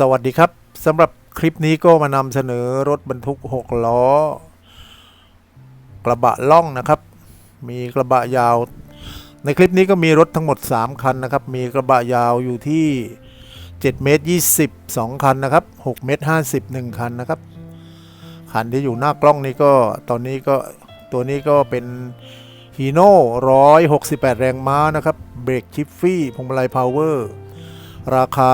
สวัสดีครับสำหรับคลิปนี้ก็มานำเสนอรถบรรทุก 6 ล้อ กระบะล่องนะครับ มีกระบะยาว ในคลิปนี้ก็มีรถทั้งหมด 3 คันนะครับ มีกระบะยาวอยู่ที่ 7 เมตร 20 2 คันนะครับ 6 เมตร 50 1 คันนะครับ คันที่อยู่หน้ากล้องนี้ก็ตอนนี้ก็ตัวนี้ก็เป็นฮีโน่168 แรงม้านะครับ เบรกชิฟฟี่พวงมาลัยพาวเวอร์ ราคา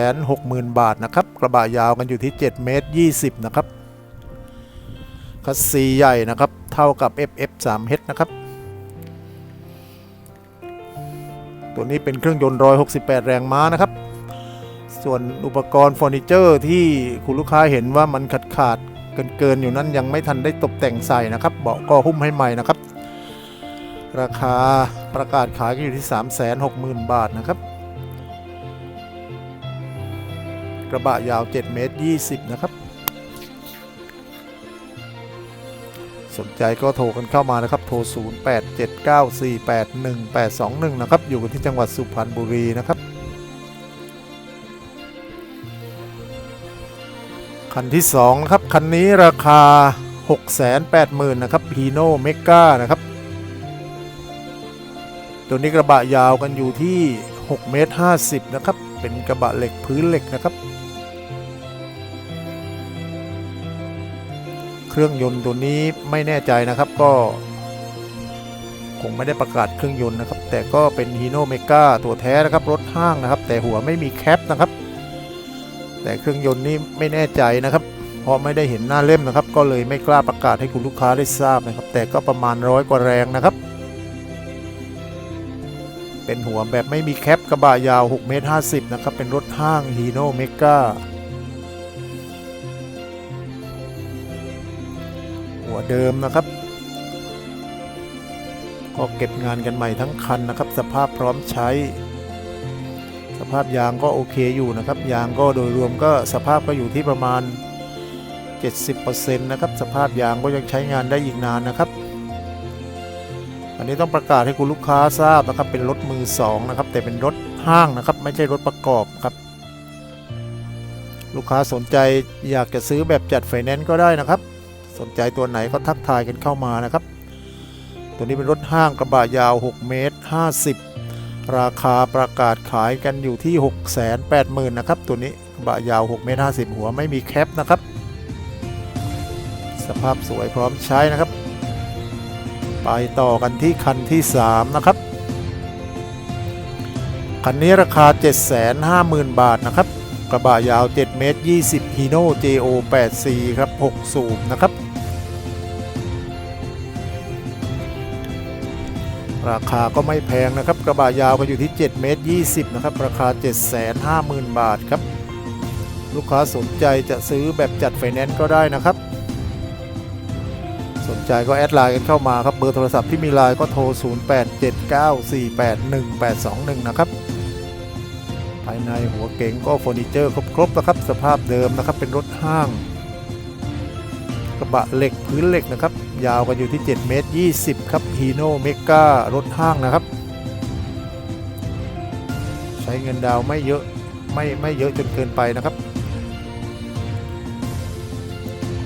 360,000 บาทนะครับ กระบะยาวกันอยู่ที่7เมตร20 นะครับคัสซีใหญ่นะครับ เท่ากับ FF 3 h นะครับ ตัวนี้เป็นเครื่องยนต์ 168 แรงม้านะครับ ส่วนอุปกรณ์เฟอร์นิเจอร์ที่คุณลูกค้าเห็นว่ามันขาดขาดเกินเกินๆอยู่นั้นยังไม่ทันได้ตกแต่งใส่นะครับ เบาะก็หุ้มให้ใหม่นะครับ ราคาประกาศขายก็อยู่ที่ 360,000 บาทนะครับ กระบะยาว 7 เมตร 20 นะครับ สนใจก็โทรกันเข้ามานะครับ โทร 0879481821 นะครับ อยู่กันที่จังหวัดสุพรรณบุรีนะครับ คันที่ 2 นะครับ คันนี้ราคา 680,000 นะครับ Hino Mega นะครับตัวนี้กระบะยาวกันอยู่ที่ 6 เมตร 50 นะครับ เป็นกระบะเหล็กพื้นเหล็กนะครับ เครื่องยนต์ตัวนี้ไม่แน่ใจนะครับก็ คงไม่ได้ประกาศเครื่องยนต์นะครับ แต่ก็เป็น Hino Mega ตัวแท้นะครับรถห้างนะครับ แต่หัวไม่มีแคปนะครับ แต่เครื่องยนต์นี้ไม่แน่ใจนะครับเพราะไม่ได้เห็นหน้าเล่มนะครับ ก็เลยไม่กล้าประกาศให้คุณลูกค้าได้ทราบนะครับ แต่ก็ประมาณร้อยกว่าแรงนะครับ เป็นหัวแบบไม่มีแคปกระบะยาว6เมตร50นะครับ เป็นรถห้าง Hino Mega หัวเดิมนะครับ ก็เก็บงานกันใหม่ทั้งคันนะครับ สภาพพร้อมใช้ สภาพยางก็โอเคอยู่นะครับ ยางก็โดยรวมก็สภาพก็อยู่ที่ประมาณ 70%นะครับ สภาพยางก็ยังใช้งานได้อีกนานนะครับ อันนี้ต้องประกาศให้คุณลูกค้าทราบนะครับ เป็นรถมือสองนะครับแต่เป็นรถห้างนะครับ ไม่ใช่รถประกอบครับ ลูกค้าสนใจอยากจะซื้อแบบจัดไฟแนนซ์ก็ได้นะครับ สนใจตัวไหนก็ทักทายกันเข้ามานะครับ ตัวนี้เป็นรถห้างกระบะยาว 6 เมตร 50 ราคาประกาศขายกันอยู่ที่ 680,000นะครับตัวนี้กระบะยาว 6 เมตร 50 หัวไม่มีแคปนะครับ สภาพสวยพร้อมใช้นะครับ ไปต่อกันที่คันที่ 3 นะครับ คันนี้ราคา 750,000 บาทนะครับ กระบะยาว 7 เมตร 20 Hino JO 8 c ครับ 6 สูบนะครับ ราคาก็ไม่แพงนะครับ กระบะยาวก็อยู่ที่ 7 เมตร 20 นะครับ ราคา 750,000 บาทครับ ลูกค้าสนใจจะซื้อแบบจัดไฟแนนซ์ก็ได้นะครับ ใจก็แอดไลน์กันเข้ามาครับ เบอร์โทรศัพท์ที่มีไลน์ก็โทร 0879481821 นะครับ ภายในหัวเก๋งก็เฟอร์นิเจอร์ครบๆนะครับ สภาพเดิมนะครับ เป็นรถห้าง กระบะเหล็กพื้นเหล็กนะครับ ยาวกันอยู่ที่ 7 เมตร 20 ครับ Hino Mega รถห้างนะครับ ใช้เงินดาวไม่เยอะไม่ไม่เยอะจนเกินไปนะครับ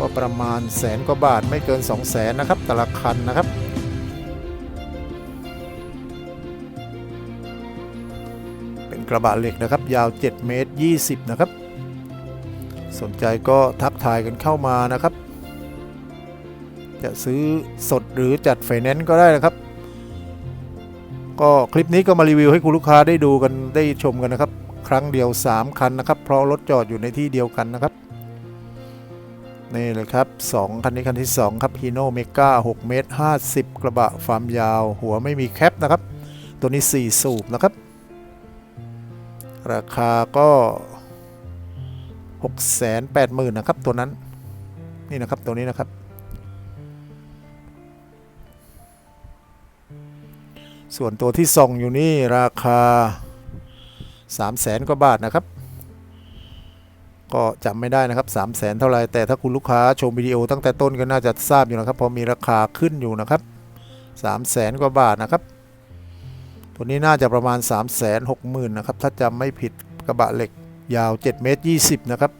ก็ประมาณแสนกว่าบาทไม่เกิน 2 0 0แสนนะครับแต่ละคันนะครับเป็นกระบะเหล็กนะครับยาว 7 เมตร 20 นะครับ สนใจก็ทักทายกันเข้ามานะครับ จะซื้อสดหรือจัดไฟแนนซ์ก็ได้นะครับ ก็คลิปนี้ก็มารีวิวให้คุณลูกค้าได้ดูกันได้ชมกันนะครับ ครั้งเดียว 3 คันนะครับ เพราะรถจอดอยู่ในที่เดียวกันนะครับ นี่เลยครับ 2 คันนี้คันที่ 2 ครับ Hino Mega 6 เมตร 50 กระบะฟามยาว หัวไม่มีแคปนะครับ ตัวนี้ 4 สูบนะครับ ราคาก็ 680,000นะครับ ตัวนั้น นี่นะครับ ตัวนี้นะครับ ส่วนตัวที่ส่องอยู่นี่ราคา 3 0 0แสนกว่าบาทนะครับ ก็จำไม่ได้นะครับ 3 0 0แสนเท่าไรแต่ถ้าคุณลูกค้าชมวิดีโอตั้งแต่ต้นก็น่าจะทราบอยู่นะครับ พอมีราคาขึ้นอยู่นะครับ3 0 0แสนกว่าบาทนะครับ ตัวนี้น่าจะประมาณ 3 6 0 0 0 0นะครับ ถ้าจำไม่ผิดกระบะเหล็กยาว 7 เมตร 20 นะครับ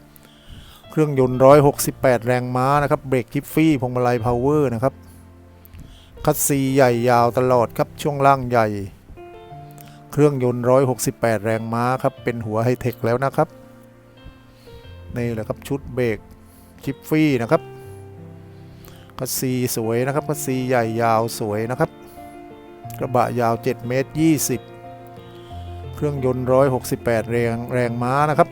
เครื่องยนต์ 168 แรงม้านะครับ เบรกทิฟฟี่พวงมาลัยพาวเวอร์นะครับ คัสซีใหญ่ยาวตลอดครับ ช่วงล่างใหญ่ เครื่องยนต์ 168 แรงม้าครับ เป็นหัวไฮเทคแล้วนะครับ นี่แหละครับชุดเบรกทิฟฟี่นะครับคัสซีสวยนะครับคัสซีใหญ่ยาวสวยนะครับ กระบะยาว 7 เมตร 20 เครื่องยนต์ 168 แรงแรงม้านะครับ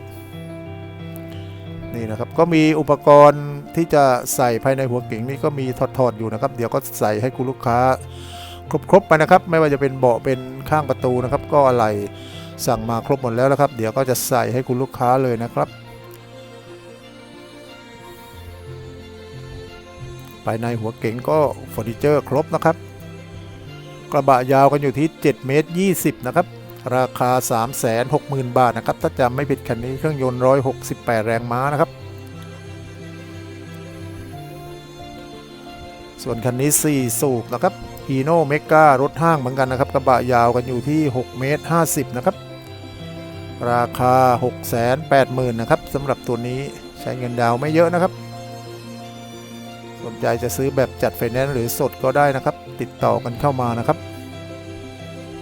นี่นะครับ ก็มีอุปกรณ์ที่จะใส่ภายในหัวเก๋งนี่ก็มีถอดๆอยู่นะครับ เดี๋ยวก็ใส่ให้คุณลูกค้าครบๆไปนะครับ ไม่ว่าจะเป็นเบาะเป็นข้างประตูนะครับ ก็อะไรสั่งมาครบหมดแล้วนะครับ เดี๋ยวก็จะใส่ให้คุณลูกค้าเลยนะครับ ภายในหัวเก๋งก็เฟอร์นิเจอร์ครบนะครับ กระบะยาวกันอยู่ที่7เมตร20 นะครับ ราคา 360,000 บาทนะครับ ถ้าจำไม่ผิดคันนี้เครื่องยนต์ 168 แรงม้านะครับ ส่วนคันนี้ 4 สูบนะครับ e n o m e g a รถห้างเหมือนกันนะครับ กระบะยาวกันอยู่ที่ 6 เมตร 50 นะครับ ราคา 680,000 นะครับสำหรับตัวนี้ใช้เงินดาวไม่เยอะนะครับ สนใจจะซื้อแบบจัดไฟแนนซ์หรือสดก็ได้นะครับ ติดต่อกันเข้ามานะครับ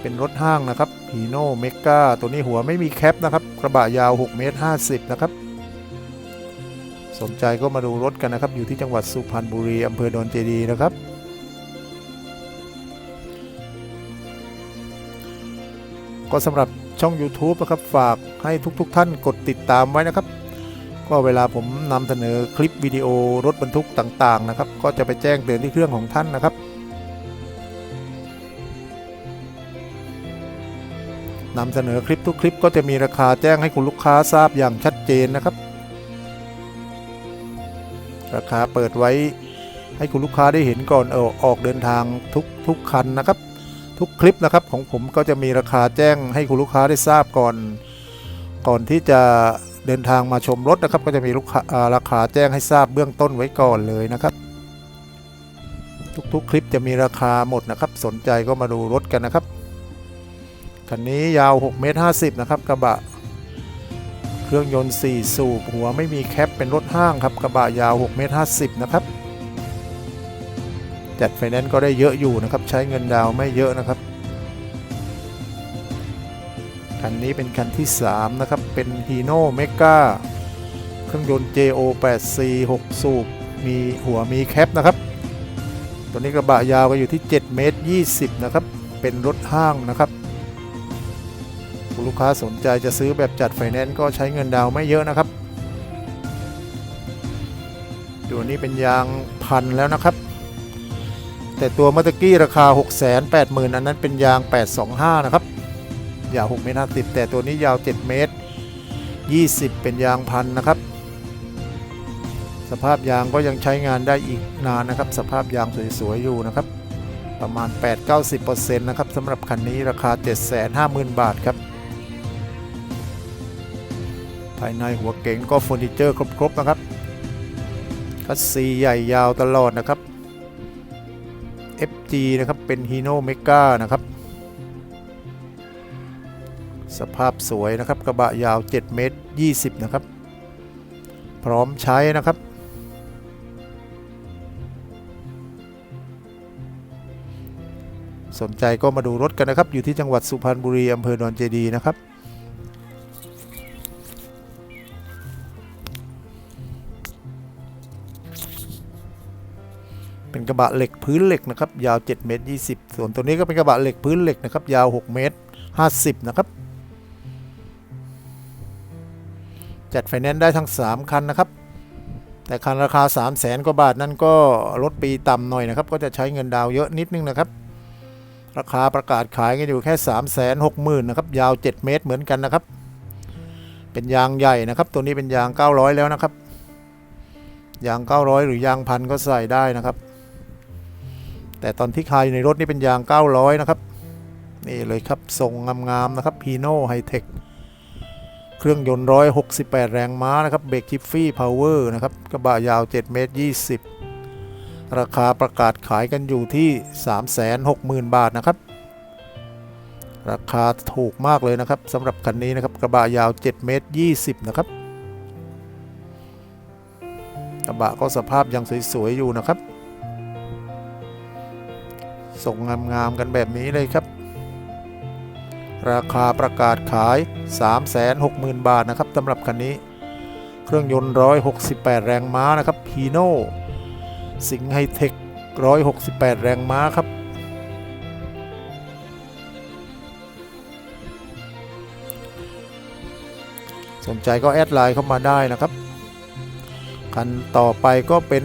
เป็นรถห้างนะครับ h i n o m e g a ตัวนี้หัวไม่มีแคปนะครับ กระบะยาว6เมตร50นะครับ สนใจก็มาดูรถกันนะครับ อยู่ที่จังหวัดสุพรรณบุรีอำเภอดอนเจดีนะครับก็สำหรับช่อง YouTube นะครับ ฝากให้ทุกๆทท่านกดติดตามไว้นะครับ ก็เวลาผมนำเสนอคลิปวิดีโอรถบรรทุกต่างๆนะครับ ก็จะไปแจ้งเตือนที่เครื่องของท่านนะครับนำเสนอคลิปทุกคลิปก็จะมีราคาแจ้งให้คุณลูกค้าทราบอย่างชัดเจนนะครับ ราคาเปิดไว้ให้คุณลูกค้าได้เห็นก่อนเออออกเดินทางทุกทุกคันนะครับ ทุกคลิปนะครับของผมก็จะมีราคาแจ้งให้คุณลูกค้าได้ทราบก่อน ก่อนที่จะ เดินทางมาชมรถนะครับ ก็จะมีลูกราคาแจ้งให้ทราบเบื้องต้นไว้ก่อนเลยนะครับ ทุกๆ คลิปจะมีราคาหมดนะครับ สนใจก็มาดูรถกันนะครับคันนี้ยาว6เมตร50นะครับกระบะ เครื่องยนต์4สูบหัวไม่มีแคปเป็นรถห้างครับกระบะยาว6เมตร50นะครับจัดไฟแนนซ์ก็ได้เยอะอยู่นะครับ ใช้เงินดาวน์ไม่เยอะนะครับ คันนี้เป็นคันที่ 3 นะครับ เป็น Hino Mega เครื่องยนต์ JO 8 C 6 สูบ มีหัวมีแคปนะครับ ตัวนี้กระบะยาวก็อยู่ที่ 7 เมตร 20 นะครับ เป็นรถห้างนะครับคุณลูกค้าสนใจจะซื้อแบบจัดไฟแนนซ์ก็ใช้เงินดาวน์ไม่เยอะนะครับ ตัวนี้เป็นยางพันแล้วนะครับ แต่ตัวเมื่อตกี้ราคา 680,000อันนั้นเป็นยาง 825 นะครับ ยาว6เมตร50 แต่ตัวนี้ยาว 7 เมตร 20 เป็นยางพันนะครับ สภาพยางก็ยังใช้งานได้อีกนานนะครับ สภาพยางสวยๆอยู่นะครับ ประมาณ 8-90%นะครับสำหรับคันนี้ราคา 750,000 บาทครับ ภายในหัวเก๋งก็เฟอร์นิเจอร์ครบๆนะครับคัสซีใหญ่ยาวตลอดนะครับ FG นะครับเป็น Hino Mega นะครับ สภาพสวยนะครับกระบะยาว 7 เมตร 20 นะครับ พร้อมใช้นะครับ สนใจก็มาดูรถกันนะครับ อยู่ที่จังหวัดสุพรรณบุรีอำเภอดอนเจดีนะครับเป็นกระบะเหล็กพื้นเหล็กนะครับยาว 7 เมตร 20 ส่วนตัวนี้ก็เป็นกระบะเหล็กพื้นเหล็กนะครับยาว 6 เมตร 50 นะครับ จัดไฟแนนซ์ได้ทั้ง 3 คันนะครับ แต่คันราคา 3 0 0แสนกว่าบาทนั่นก็ลดปีต่ำหน่อยนะครับ ก็จะใช้เงินดาวเยอะนิดนึงนะครับ ราคาประกาศขายกันอยู่แค่3 6 0 0 0 0นะครับ ยาว 7 เมตรเหมือนกันนะครับ เป็นยางใหญ่นะครับ ตัวนี้เป็นยาง 900 แล้วนะครับ ยาง 900 หรือยางพันก็ใส่ได้นะครับ แต่ตอนที่ขายอยู่ในรถนี่เป็นยาง 900 นะครับ นี่เลยครับทรงงามๆนะครับ Pino High Tech เค ครื่องยนต์ 168 แรงม้านะครับเบรกทิฟฟี่พาวเวอร์นะครับกระบะยาว 7 เมตร 20 ราคาประกาศขายกันอยู่ที่ 360,000 บาทนะครับ ราคาถูกมากเลยนะครับสำหรับคันนี้นะครับกระบะยาว 7 เมตร 20 นะครับกระบะก็สภาพยังสวยๆอยู่นะครับ ส่งงามๆกันแบบนี้เลยครับ ราคาประกาศขาย 360,000 บาทนะครับสำหรับคันนี้ เครื่องยนต์ 168 แรงม้านะครับพีโน่สิงไฮเทค 168 แรงม้าครับ สนใจก็แอดไลน์เข้ามาได้นะครับ คันต่อไปก็เป็น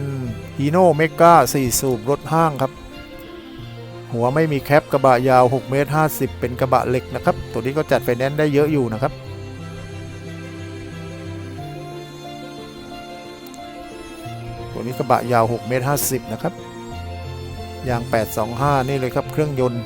ฮีโน่เมกา4 สูบรถห้างครับ หัวไม่มีแคปกระบะยาว6เมตร50 เป็นกระบะเหล็กนะครับ ตัวนี้ก็จัดไฟแนนซ์ได้เยอะอยู่นะครับ ตัวนี้กระบะยาว6เมตร50 นะครับ ยาง 825 นี่เลยครับเครื่องยนต์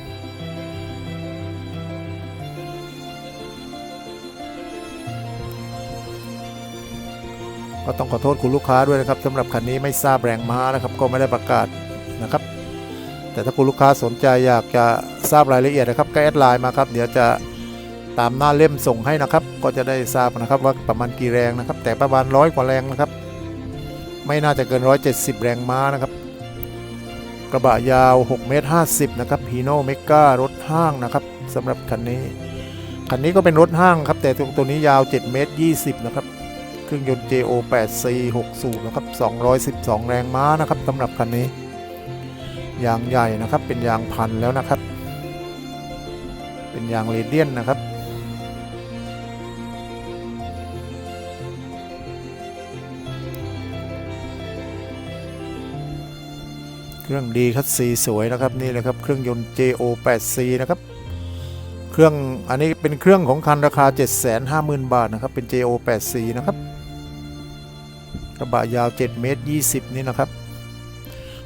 ก็ต้องขอโทษคุณลูกค้าด้วยนะครับสำหรับคันนี้ไม่ทราบแรงม้านะครับ ก็ไม่ได้ประกาศนะครับ แต่ถ้าคุณลูกค้าสนใจอยากจะทราบรายละเอียดนะครับก็แอดไลน์มาครับ เดี๋ยวจะตามหน้าเล่มส่งให้นะครับ ก็จะได้ทราบนะครับว่าประมาณกี่แรงนะครับ แต่ประมาณร้อยกว่าแรงนะครับ ไม่น่าจะเกิน 170 แรงม้านะครับ กระบะยาว6เมตร50 นะครับพีโน่เมการถห้างนะครับสำหรับคันนี้คันนี้ก็เป็นรถห้างครับ แต่ตัวนี้ยาว 7 เมตร 20 นะครับ เครื่องยนต์ JO 8 C 6สูบนะครับ 212 แรงม้านะครับสำหรับคันนี้ ยางใหญ่นะครับ เป็นยางพันแล้วนะครับ เป็นยางเรเดียนนะครับ เครื่องดีคัสซีสวยนะครับนี่เลยครับเครื่องยนต์ JO 8 C นะครับเครื่องอันนี้เป็นเครื่องของคันราคา 750,000 บาทนะครับเป็น JO 8 C นะครับกระบะยาว 7 เมตร 20 นี่นะครับ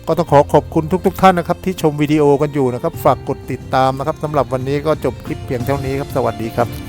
ก็ต้องขอขอบคุณทุกๆท่านนะครับที่ชมวิดีโอกันอยู่นะครับ ฝากกดติดตามนะครับสำหรับวันนี้ก็จบคลิปเพียงเท่านี้ครับ สวัสดีครับ